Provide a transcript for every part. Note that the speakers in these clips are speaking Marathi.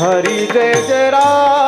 हरी जय जय Ram.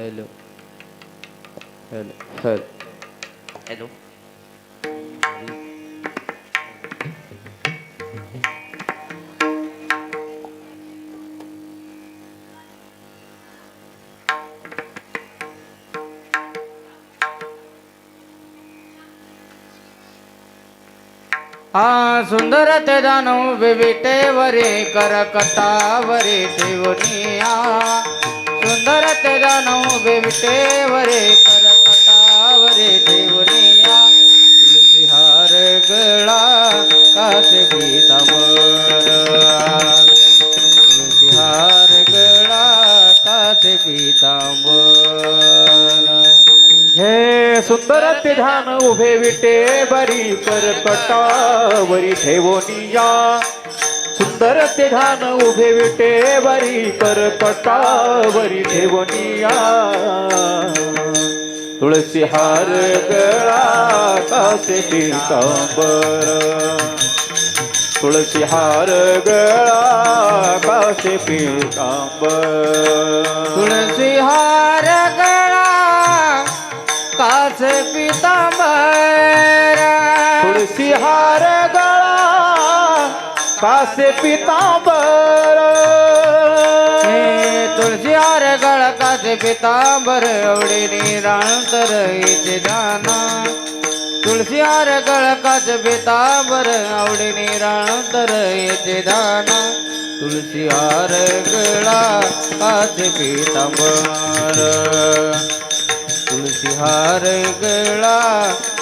Hello hello hello hello આ સુંદર તે દાનું વિવિટે વરે કરકતા વરે દેવનિયા सुंदर ते दानव बिबिटेवरे करकटावरे ठेवनिया तुळशी हार गळा कास पीतांबर तुळशी गळा कास पीतांबर हे सुंदर ते ध्यान उभे विटे बरी करकटावरी ठेवोनिया सुंदर ते ध्यान उभे विटे बरी करकटावरी ठेवोनिया तुळसी हार गळा कासे पीतांबर. तुळसी हार गळा कासे पीतांबर. तुळसी हार गळा काच पितांबर. तुळसी हार कासे पितांबर। हे तुळशी आर गळ काच पितांबर एवढी निरांतर इथे जाना तुळशी आर गळ काच पितांबर आवडे निरांतर इथे जाना तुळशी आर गळा काच पितांबर। तुळशी हार गळा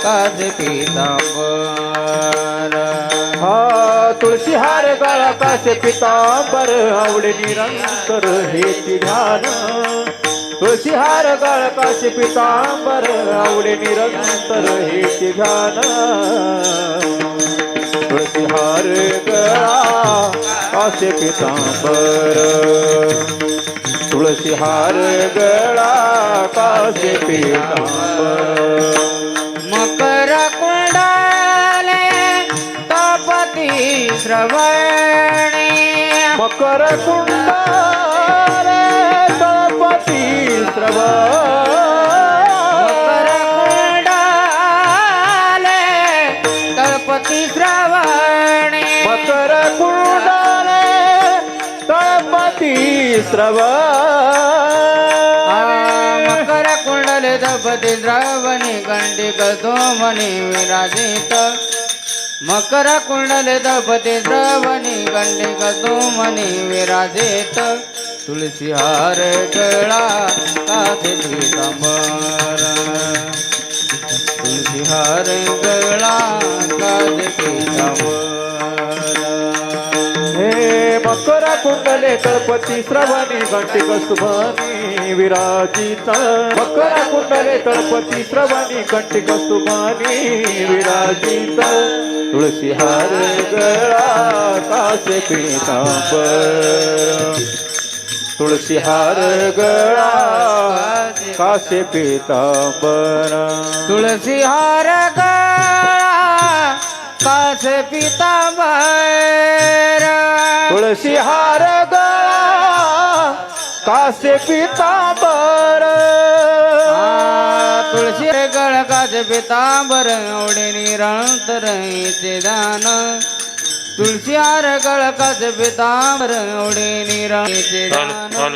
काज पितांबर। तुळशी हार गळा कासे पितांबर आवडे निरंतर हेची ध्यान तुळशी हार गळा कासे पितांबर आवडे निरंतर हेची ध्यान तुळसी हार गळा कासे पितांबर। तुळसी हार गळा कासे पितांबर। श्रवणी मकर कुंड गणपती श्रवणाले गणपती श्रवणी. मकर कुंडाले गणपती श्रवण मकर कुंडले दपती श्रावणी गंडिक दोमणी विराजित. मकर कुंडले तळपती श्रावणी गंडी कदोमणी विराजेत। तुलसी हार गळा काथे पीतांबर। तुलसी हार गळा काथे पीतांबर। हे कुंडले तळपती श्रवणी कंटिक सुभानी विराजित. मकर कुंडले तळपती श्रवणी कंटिक सुभानी विराजित. तुळशी हार गळा कासे पीतांबर तुळशी हार गळा कासे पितांबर तुळसी हार गळा कासे पिता तुळशी हार गळा कासे पीतांबर. तुळशी गळ कास पितांबर एवढे निरंतर इथे दान. तुळशी हार गळ कास पितांबर एवढे निरंतर दान.